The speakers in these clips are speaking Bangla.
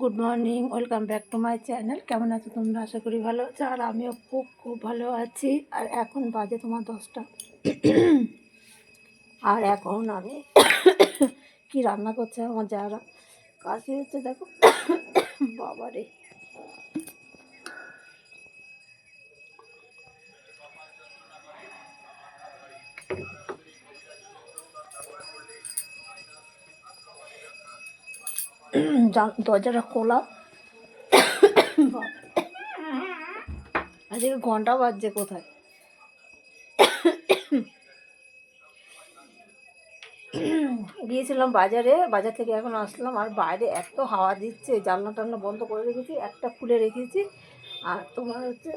Good morning welcome back to my channel কেমন আছো তোমরা? আশা করি ভালো আছো, আর আমিও খুব খুব ভালো আছি। আর এখন বাজে তোমার দশটা। আর এখন আমি কি রান্না করছে আমার যারা? কাশি হচ্ছে দেখো। বাবা দরজাটা খোলা আজকে ঘণ্টা বাজছে কোথায় গিয়েছিলাম বাজারে, বাজার থেকে এখন আসলাম, আর বাইরে এত হাওয়া দিচ্ছে, জানলা টান্না বন্ধ করে রেখেছি, একটা খুলে রেখেছি। আর তোমার হচ্ছে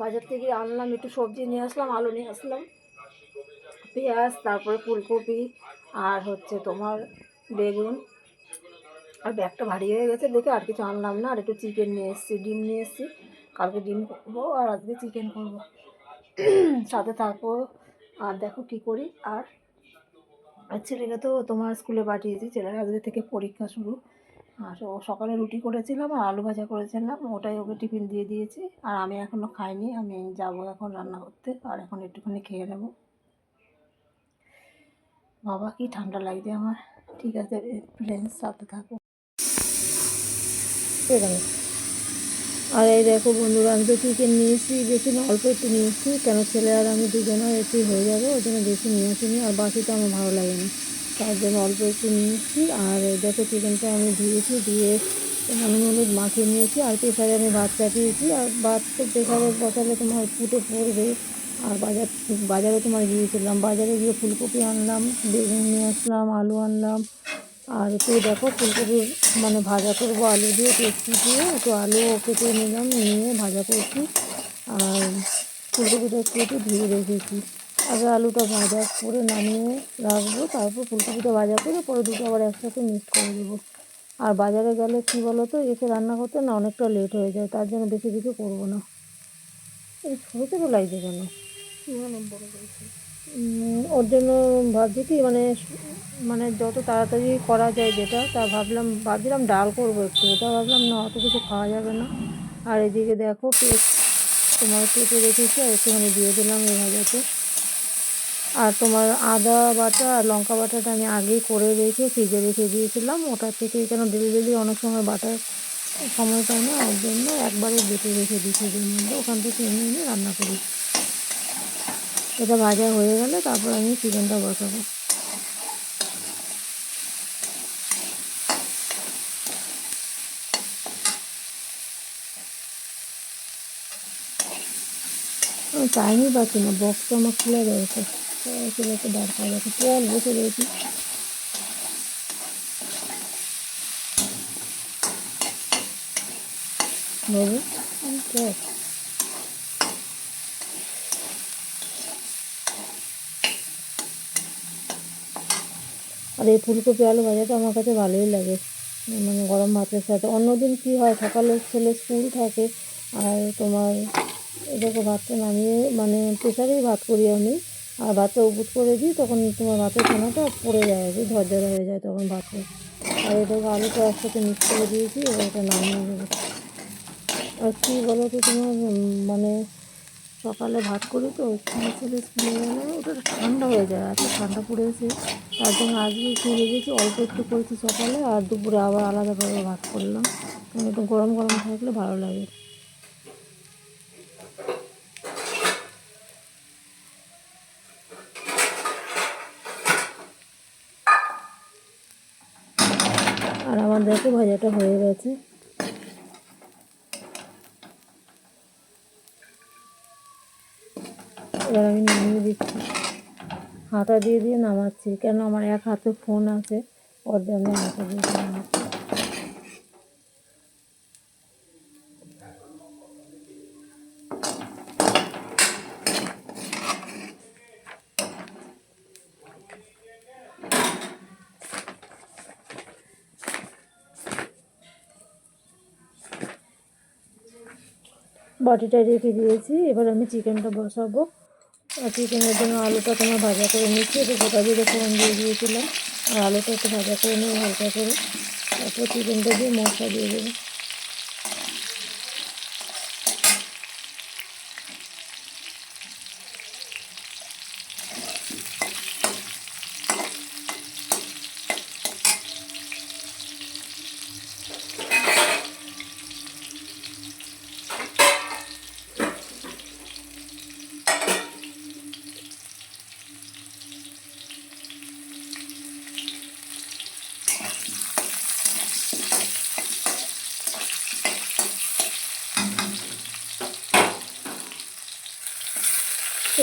বাজার থেকে আনলাম, একটু সবজি নিয়ে আসলাম, আলু নিয়ে আসলাম। পেঁয়াজ, তারপরে ফুলকপি আর হচ্ছে তোমার বেগুন। আর ব্যাগটা ভারী হয়ে গেছে, দেখে আর কিছু আনলাম না। আর একটু চিকেন নিয়ে এসেছি, ডিম নিয়ে এসেছি। কালকে ডিম করব আর আজকে চিকেন করব। সাথে থাকব। আর দেখো কী করি। আর আর ছেলেকে তো তোমার স্কুলে পাঠিয়েছি। ছেলের আজকে থেকে পরীক্ষা শুরু। আর ও সকালে রুটি করেছিলাম আর আলু ভাজা করেছিলাম। ওটাই ওকে টিফিন দিয়ে দিয়েছি। আর আমি এখনও খাইনি। আমি যাব এখন রান্না করতে। আর এখন একটুখানি খেয়ে নেব। বাবা, কি ঠান্ডা লাগছে আমার। ঠিক আছে ফ্রেন্ডস সাথে থাকো। আর এই দেখো বন্ধুরা, আমি তো নিয়েছি, বেশি না, অল্প একটু নিয়েছি। কেন ছেলে আর আমি দুজনে একটু হয়ে যাবে, ওই জন্য বেশি নিয়ে আসিনি আর বাকিটা আমার ভালো লাগে না তার জন্য অল্প একটু নিয়েছি, আর দেখো চিকেনটা আমি ধুয়েছি ধুয়ে নুন হলুদ মাখিয়ে নিয়েছি, আর প্রেশারে আমি ভাত চাপিয়েছি আর ভাত তো বসালে তোমার ফুটে পড়বে। আর বাজার, বাজারে তোমার গিয়েছিলাম। বাজারে গিয়ে ফুলকপি আনলাম, বেগুন নিয়ে আসলাম, আলু আনলাম। আর একটু দেখো ফুলকপি মানে ভাজা করব আলু দিয়ে পেস্টি দিয়ে। একটু আলু কেটে নিলাম, নিয়ে ভাজা করছি। আর ফুলকপিটা একটু একটু ধুয়ে রেখেছি। আগে আলুটা ভাজা করে নামিয়ে রাখব, তারপর ফুলকপিটা ভাজা করে পরে দুটো আবার একসাথে মিক্স করে দেবো। আর বাজারে গেলে কী বলো তো এসে রান্না করতে না অনেকটা লেট হয়ে যায়, তার জন্য বেশি কিছু করব না। এই ছোটো ছোটো লাগছে কেন ওর জন্য ভাবছি কি মানে মানে যত তাড়াতাড়ি করা যায় যেটা, তা ভাবলাম, ভাবছিলাম ডাল করব একটু ওটা ভাবলাম না, অত কিছু খাওয়া যাবে না। আর এদিকে দেখো তোমার কেটে রেখেছি, আর একটুখানি দিয়ে দিলাম এই ভাজাতে। আর তোমার আদা বাটা আর লঙ্কা বাটাটা আমি আগেই করে রেখে, ফ্রিজে রেখে দিয়েছিলাম। ওটা থেকে কেন ডেলি ডেলি অনেক সময় বাটার সময় পাই না, ওর জন্য একবারে বেটে রেখে মধ্যে। ওখান থেকে এনে এনে রান্না করি। এটা ভাজা হয়ে গেলে তারপর আমি চিকেনটা বসাবো আমি টাইমই পাচ্ছি না বক্সটা আমার খুলে রয়েছে খুলে তো দাঁড় করা যাচ্ছে চল বসে রয়েছি বাবু আর এই ফুলকপি আলু ভাজাটা আমার কাছে ভালোই লাগে। মানে গরম ভাতের সাথে। অন্যদিন কী হয়, সকালে ছেলে স্কুল থাকে আর তোমার এটাকে ভাতটা নামিয়ে মানে প্রেশারেই ভাত করি আমি। আর ভাতটা উপুট করে দিই, তখন তোমার ভাতের খানাটা পড়ে যায় আর কি ঝরঝরে হয়ে যায় তখন ভাতে। আর এটাকে আলুটা একসাথে মিক্স করে দিয়েছি, এবার এটা নামিয়ে দেবো। আর কী বলো তো তোমার মানে সকালে ভাত করি তো ছেলে ছেলে স্কুলে গেলে ওটা ঠান্ডা হয়ে যায়, এত ঠান্ডা পড়েছে। তার জন্য আজকে কী ভেবেছি অল্প একটু করেছি সকালে, আর দুপুরে আবার আলাদাভাবে ভাত করলাম। কারণ একটু গরম গরম থাকলে ভালো লাগে। আর আমার দেখো ভাজাটা হয়ে গেছে। এবার আমি নামিয়ে দিচ্ছি। হাতা দিয়ে দিয়ে নামাচ্ছি, কেন আমার এক হাতে ফোন আছে, ওর জন্য হাতা দিয়ে নামাচ্ছি। বাটিটা রেখে দিয়েছি, এবার আমি চিকেনটা বসাবো। চিকেনের জন্য আলুটা তোমার ভাজা করে নিচ্ছি। একটু গোটা জিরে ফোড়ন দিয়ে দিয়েছিলাম। আর আলুটা একটু ভাজা করে নিয়ে হালকা করে তারপর চিকেনটা দিয়ে মশলা দিয়ে দেবো।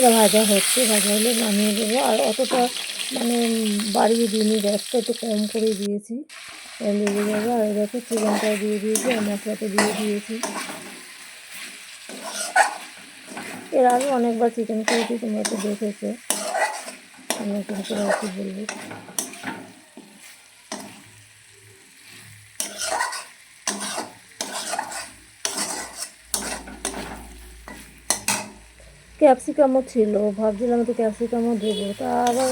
এটা ভাজা হচ্ছে, ভাজা হলে নামিয়ে দেবো। আর অতটা মানে বাড়িয়ে দিইনি গ্যাসটা একটু কম করে দিয়েছি। লেগে যাবে আর দেখো চিকেনটা দিয়ে দিয়েছি, আর মশলাটা দিয়ে দিয়েছি। এর আগে অনেকবার চিকেন করেছি তোমরা তো দেখেছ। আমি কিন্তু বলব। ক্যাপসিকামও ছিল, ভাবছিলাম তো ক্যাপসিকামও দেবো। তা আবার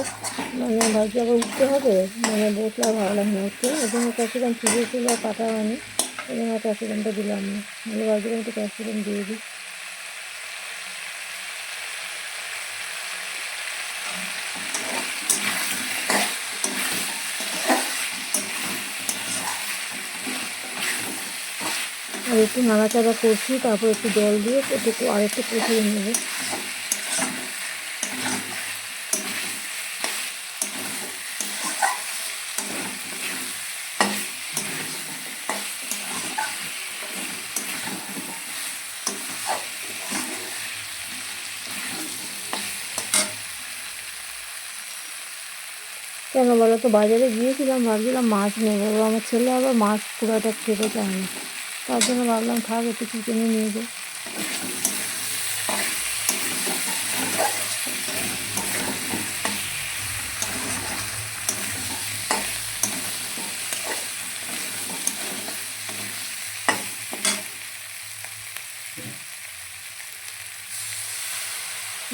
মানে ভাবছি আবার উঠতে হবে মানে বসলে আর ভালো লাগে না উঠতে। ওই জন্য ক্যাপসিকাম ছিল, আর কাটা হয়নি। ওই জন্য ক্যাপসিকামটা দিলাম না। মানে ভাবছিলাম তো ক্যাপসিকাম দিয়ে দিই। আর একটু নাড়াচাড়া করছি, তারপর একটু জল দিয়ে একটু আর একটু কষিয়ে নেব। কেন বলো তো? বাজারে গিয়েছিলাম, ভাবছিলাম মাছ নেব। আমার ছেলে আবার মাছ খুব একটা খেতে চায় না। তার জন্য ভাবলাম, থাক, একটু চিকেনই নিয়ে যাই।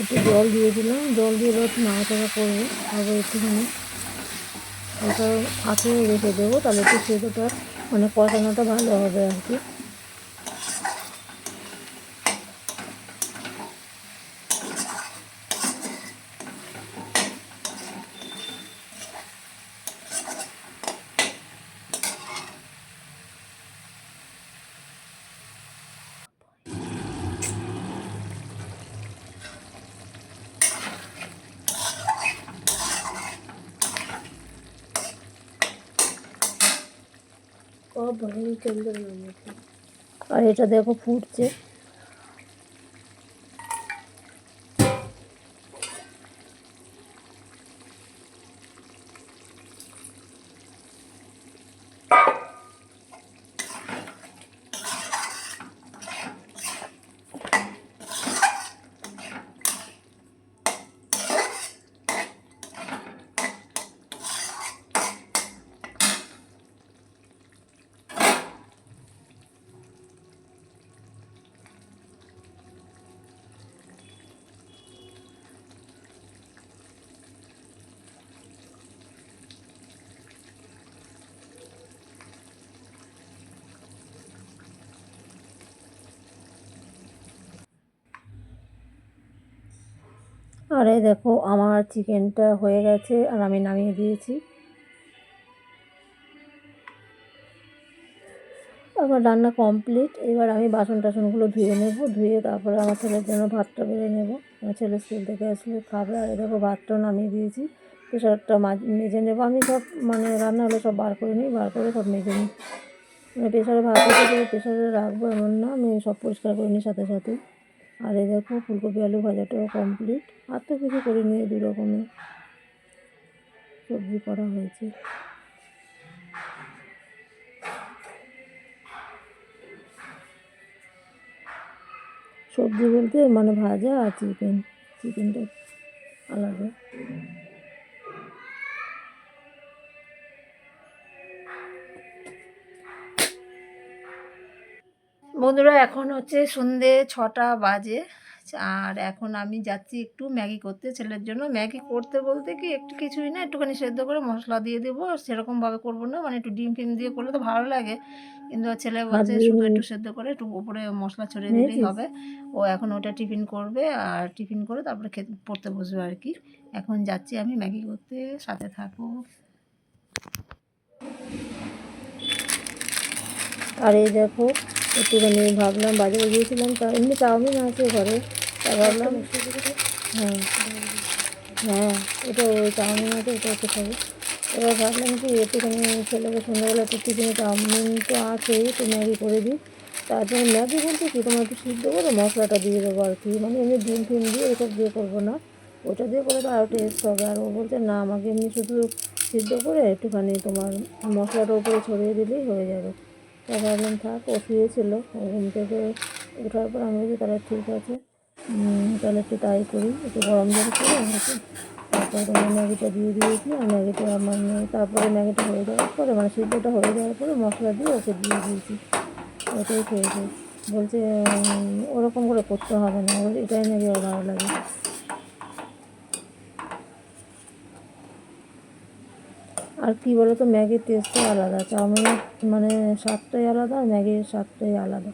একটু জল দিয়ে দিলাম জল দিয়ে এবার নাড়াচাড়া করব আবার একটুখানি। হালকা আঁকিয়ে রেখে দেবো তাহলে একটু সেদ্ধটা মানে কষানোটা ভালো হবে আর কি। আর এটা দেখো ফুটছে। আর এই দেখো, আমার চিকেনটা হয়ে গেছে আর আমি নামিয়ে দিয়েছি। আমার রান্না কমপ্লিট এবার আমি বাসন টাসনগুলো ধুয়ে নেব, ধুয়ে তারপরে আমার ছেলের জন্য ভাতটা বেড়ে নেব। আমার ছেলে স্কুল থেকে আসলে খাবে। আর দেখো, ভাতটাও নামিয়ে দিয়েছি। প্রেশারটা মেজে নেব। আমি সব মানে রান্না হলে সব বার করে নিই, বার করে সব মেজে নিই। মানে প্রেশারে ভাত প্রেশারে রাখব এমন না। আমি সব পরিষ্কার করে নিই সাথে সাথে আর এই দেখো, ফুলকপি, আলু ভাজাটাও কমপ্লিট আর তো কিছু করিনি দু রকমের সবজি করা হয়েছে। সবজি বলতে মানে ভাজা আর চিকেন চিকেনটা আলাদা। বন্ধুরা এখন হচ্ছে সন্ধে ছটা বাজে। আর এখন আমি যাচ্ছি একটু ম্যাগি করতে ছেলের জন্য। ম্যাগি করতে বলতে কি একটু কিছুই না একটুখানি সেদ্ধ করে মশলা দিয়ে দেবো। সেরকমভাবে করব না মানে একটু ডিম ফিম দিয়ে করলে তো ভালো লাগে। কিন্তু ছেলে বলছে শুধু একটু সেদ্ধ করে একটু উপরে মশলা ছড়িয়ে দিলেই হবে। ও এখন ওটা টিফিন করবে আর টিফিন করে তারপরে খেতে পড়তে বসবে আর কি। এখন যাচ্ছি আমি ম্যাগি করতে সাথে থাকো। আর এই দেখো একটুখানি ভাবলাম, বাজারে গিয়েছিলাম, তা এমনি চাউমিন আছে ঘরে। তা ভাবলাম হ্যাঁ হ্যাঁ এটা ওই চাউমিন আছে ওটা হচ্ছে খাব। এবার ভাবলাম কি, একটুখানি ছেলেকে সন্ধ্যাবেলা একটু টিফিনে চাউমিন তো আছেই, তো ম্যাগি করে দিই। তার জন্য ম্যাগি বলতে কি, তোমার একটু সিদ্ধ করে মশলাটা দিয়ে দেবো আর কি। মানে এমনি ডিম ফিম দিয়ে এসব দিয়ে করব না। ওটা দিয়ে করে তো আরও টেস্ট হবে। আর ও বলছে, না, আমাকে এমনি শুধু সিদ্ধ করে একটুখানি তোমার মশলাটা উপরে ছড়িয়ে দিলেই হয়ে যাবে। তা ভাবলাম থাক, ও শুয়েছিল ঘুম থেকে ওঠার পর আমি বলছি, তাহলে ঠিক আছে। তাহলে একটু তাই করি, একটু গরম জল করে তারপরে তোমার ম্যাগিটা দিয়ে দিয়েছি। আর ম্যাগিটা মানে তারপরে ম্যাগিটা হয়ে যাওয়ার পরে মানে সিদ্ধটা হয়ে যাওয়ার পরে মশলা দিয়ে ওকে দিয়ে দিয়েছি। ওটাই খেয়েছে বলছে ওরকম করে করতে হবে না। এটাই নাকি ভালো লাগে। আর কি বলো তো ম্যাগির টেস্টটাই আলাদা। চাউমিনের মানে স্বাদটাই আলাদা আর ম্যাগির স্বাদটাই আলাদা।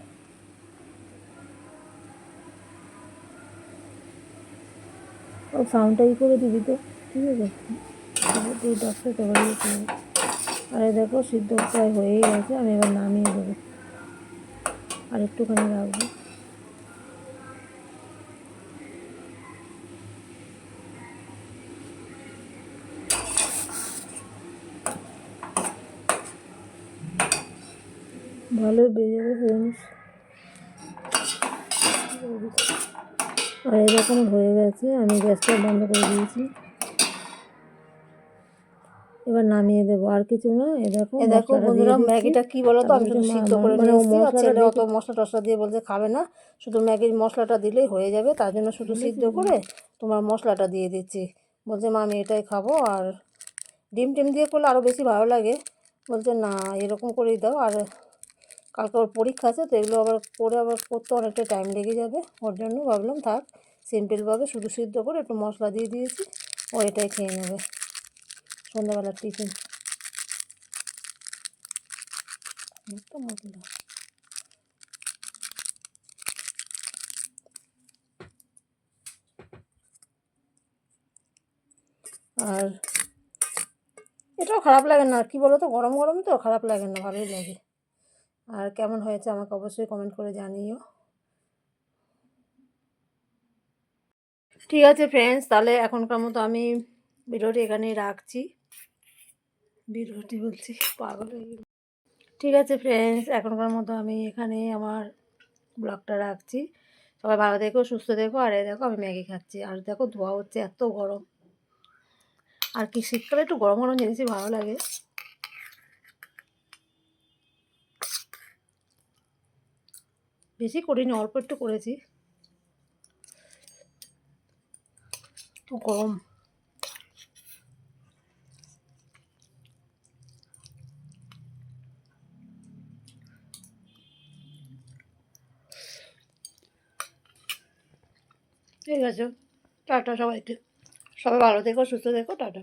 ও সাউন্ডটাই করে দিবি তো, ঠিক আছে? তুই ইয়ে আর দেখো, সিদ্ধ প্রায় হয়েই গেছে, আমি এবার নামিয়ে দেবো। আর একটুখানি রাখব। ভালো বেজে ফ্রেন্ডস আর এরকম হয়ে গেছে আমি গ্যাসটা বন্ধ করে দিয়েছি। এবার নামিয়ে দেবো আর কিছু না এ দেখো এ দেখো বন্ধুরা ম্যাগিটা কি বলো তো? আমি শুধু সিদ্ধ করে মানে নিয়ে আর ছেলে অত মশলা টশলা দিয়ে বলছে খাবে না। শুধু ম্যাগির মশলাটা দিলেই হয়ে যাবে তার জন্য শুধু সিদ্ধ করে তোমার মশলাটা দিয়ে দিচ্ছি। বলছে মা আমি এটাই খাব আর ডিম টিম দিয়ে করলে আরও বেশি ভালো লাগে। বলছে না এরকম করেই দাও। আর কালকে ওর পরীক্ষা আছে, তো এগুলো আবার করে আবার করতে অনেকটা টাইম লেগে যাবে। ওর জন্য ভাবলাম থাক সিম্পলভাবে শুধু সিদ্ধ করে একটু মশলা দিয়ে দিয়েছি, ও এটাই খেয়ে নেবে। সন্ধ্যাবেলার টিফিন। মশলা। আর এটাও খারাপ লাগে না, কি বলো তো গরম গরম তো, খারাপ লাগে না, ভালোই লাগে। আর কেমন হয়েছে আমাকে অবশ্যই কমেন্ট করে জানিও। ঠিক আছে ফ্রেন্ডস তাহলে এখনকার মতো আমি ভিডিওটি এখানেই রাখছি। ভিডিওটি বলছি পাগল হয়ে গেলাম। ঠিক আছে ফ্রেন্ডস এখনকার মতো আমি এখানে আমার ব্লগটা রাখছি। সবাই ভালো দেখো সুস্থ দেখো আর এই দেখো আমি ম্যাগি খাচ্ছি। আর দেখো ধোয়া হচ্ছে, এত গরম। আর কি শীতকালে একটু গরম গরম জিনিসই ভালো লাগে। বেশি করিনি, অল্প একটু করেছি। গরম। ঠিক আছে, টাটা সবাইকে। সবাই ভালো থেকো, সুস্থ থেকো, টাটা।